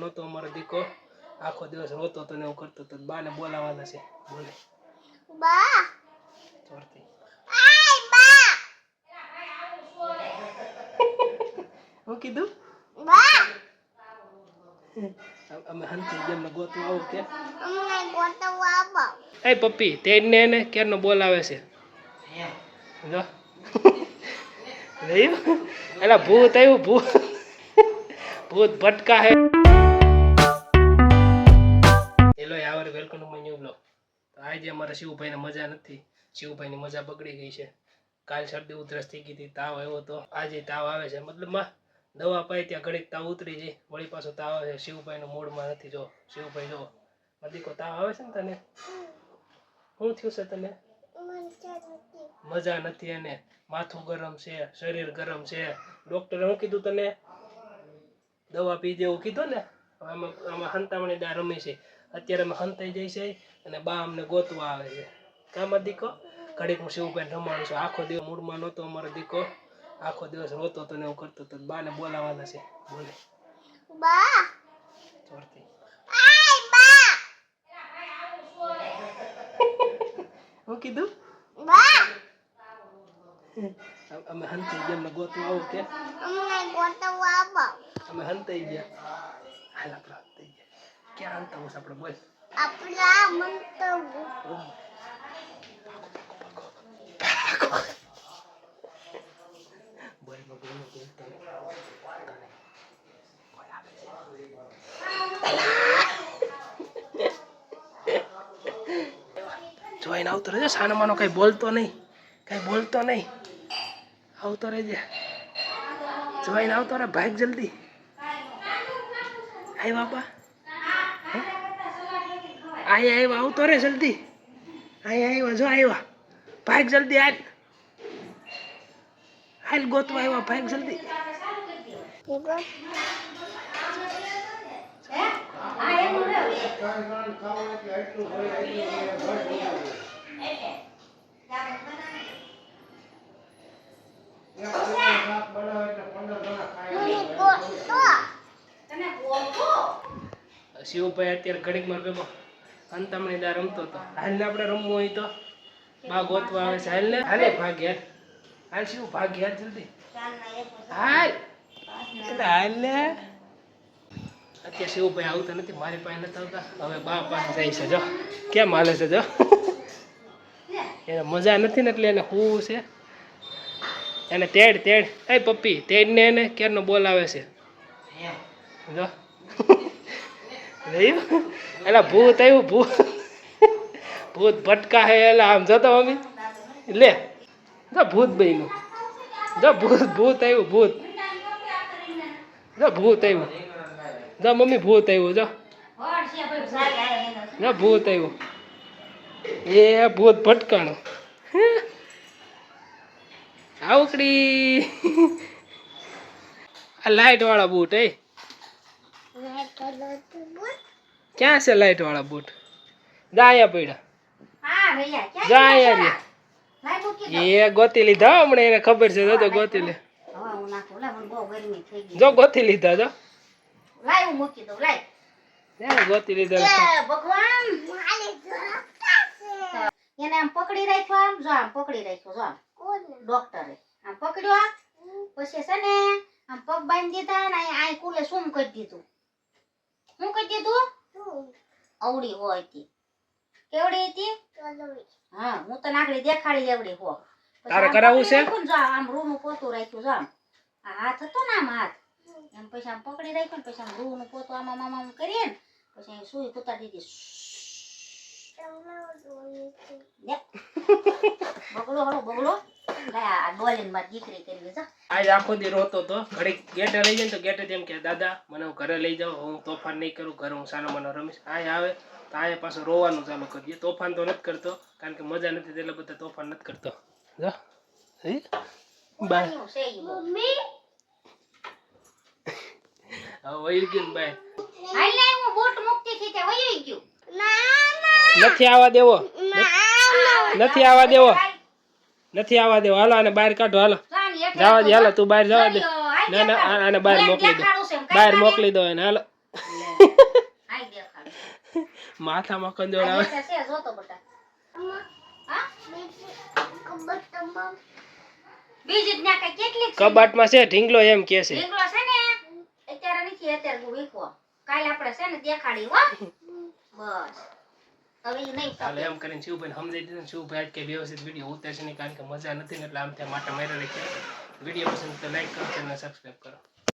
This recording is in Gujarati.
નહોતો અમારો દીકો. આખો દિવસ રોતો હતો ને એવું કરતો તો બાને બોલાવાના છે. બોલે. બા. જોરથી. આય બા. હું કીધું? બા. અમે હંતી જેમ ગોતું આવું કે. અમને ગોતું આવો. એ પપ્પી તેજને એને ક્યારનો બોલાવે છે? જો. રહ્યું એલા ભૂત આવ્યું ભૂત. ભૂત ભટકા હે. આજે અમારા શિવભાઈને મજા નથી. શિવભાઈની મજા બગડી ગઈ છે. કાલ શરદી ઉધરસ થઈ ગઈ હતી, તાવ આવ્યો તો આજે તાવ આવે છે. મતલબમાં દવા પાય ત્યાં ઘડીક તાવ ઉતરી જાય. વળી પાછો તાવ આવે છે. શિવભાઈનો મૂડમાં નથી. જો, શિવભાઈ જો મદીકો તાવ આવે છે ને તને? શું થયું છે તને? મજા નથી એને. માથું ગરમ છે, શરીર ગરમ છે. ડોક્ટરે શું કીધું તને? દવા પી દેવું કીધું ને? આમાં આમાં હંતામણી દા રમી છે. અત્યારે અમે હંતાઈ જાય છે અને બા અમને ગોતવા આવે છે. કામાં દીકો? ઘડીક હું શિવભાઈ રમાડું છું. આખો દિવસ મૂડમાં નહોતો અમારો દીકો. આખો દિવસ રોતો તો ને એવું કરતો હતો. બાને બોલાવાના છે. બોલે. બા. જોરથી. આય બા. શું કીધું? બા. અમે હંતાઈ જેમને ગોતવા આવું કે? અમને ગોતવા અમે હંતાઈ ગયા. હાલ પ્રાપ્ત થઈ ગયા ક્યાં હંતાવું છે આપણે બોલ આપણા મંતવ્ય બોલ બોલ બોલ બોલ તને કોઈ આવે છે જોઈને આવતો રહેજો સાનામાનો કઈ બોલતો નહીં કઈ બોલતો નહીં આવતો રહેજે જોઈને આવતો રે ભાગ જલ્દી આય બાપા આય આય આવતો રે જલ્દી આય આવ્યા જો આવ્યા ભાગ જલ્દી હાલ હાલ ગોતવા આવ્યા ભાગ જલ્દી મને ગોતો શિવભાઈ અત્યારે ઘડીકમાં ભેગો અંતામણી દા રમતો હતો. હાલ ને આપણે રમવું હોય તો બા ગોતવા આવે છે. હાલ ને હાલે ભાગ. યાર હાલ શિવ, ભાગ. યાર જલ્દી. હાલ. હાલને? અત્યારે શિવભાઈ આવતા નથી, મારી પાસે નથી આવતા. હવે બા પાસે જાય છે, જો. કેમ હાલે છે, જો? એને મજા નથી ને એટલે એને હું છે? એને તેડ તેડ. એ પપ્પી, તેડને એને ક્યારનો બોલાવે છે. જો. રહ્યું એલા ભૂત આવ્યું, ભૂત. ભૂત ભટકા હે, એલા આમ જતો મમ્મી. લે, જો ભૂત બન્યું. જો ભૂત ભૂત આવ્યું, ભૂત. જો ભૂત આવ્યું. જો મમ્મી, ભૂત આવ્યું, જો. જો ભૂત આવ્યું. એ ભૂત ભટકાણું. આવકડી. આ લાઈટ વાળા બૂટ, એ. ક્યાં છે લાઈટ વાળા બૂટ ગાયા પડ્યા જા રે એ ગોતી લીધા એને ખબર છે. તો ગોતી લે. જો ગોતી લીધા જો. ગોતી લીધા? ભગવાન એને આમ પકડી રાખ્યો આમ. જો આમ પકડી રાખ્યો. જો આમ. કોણ ડોક્ટરે આમ પકડ્યો પછી છે ને આમ પગ બાંધી દીધા ને આઈ કુલે શું કરી દીધું. શું કઈ દીધું તું અવળી હોય તી. કેવડી હતી? હા હું તો નાખડી દેખાડી એવડી હો. પછી તારે આમ કરાવવું છે? આમ રૂનું પોતું રાખ્યું જો. આમ આ હાથ હતો ને આમ હાથ. એમ પછી આમ પકડી રાખ્યો ને પછી આમ રૂનું પોતું આમ આમ કરીએ ને પછી અહીં સુઈ કુતાડી દીધી છે બગડો હળો બગડો. લે આ ડોલીનમાં દીકરી કરવી જા આજ આખો દી રોતો તો. ઘરે ગેટે લઈ જાય તો ગેટે તેમ કે દાદા મને હું ઘરે લઈ જાઉં હું તોફાન નહીં કરું ઘરે હું સારા મને રમીશ. આય આવે તો આય પાછું રોવાનું ચાલુ કરીએ. તોફાન તો નથી કરતો કારણ કે મજા નથી એટલે બધા તોફાન નથી કરતો. જો હે? બાય. હવે વહી બાય હાલ ને હું બોટ મુકતી હતી તે વહી ગયું મામા નથી આવવા દેવો. નથી આવવા દેવો. નથી આવવા દેવો. હાલો આને બહાર કાઢો હાલો. જવા દે હાલો તું બહાર જવા દે. ના ના. આને બહાર મોકલી દો. બહાર મોકલી દો એને હાલો. માથા માથામાં કંદોળ આવે. કબાટમાં છે ઢીંગલો એમ કે છે. ઢીંગલો છે ને? અત્યારે નથી અત્યારે કાલે આપણે છે ને દેખાડી હો. બસ. હવે એમ કરીને શિવભાઈ સમજાઈ દીધું શિવભાઈ કે વ્યવસ્થિત વીડિયો ઉતરશે નહીં કારણ કે મજા નથી ને એટલે આમ ત્યાં માટે મારે રાખ્યા વીડિયો પસંદ તો લાઈક કરો અને સબસ્ક્રાઈબ કરો.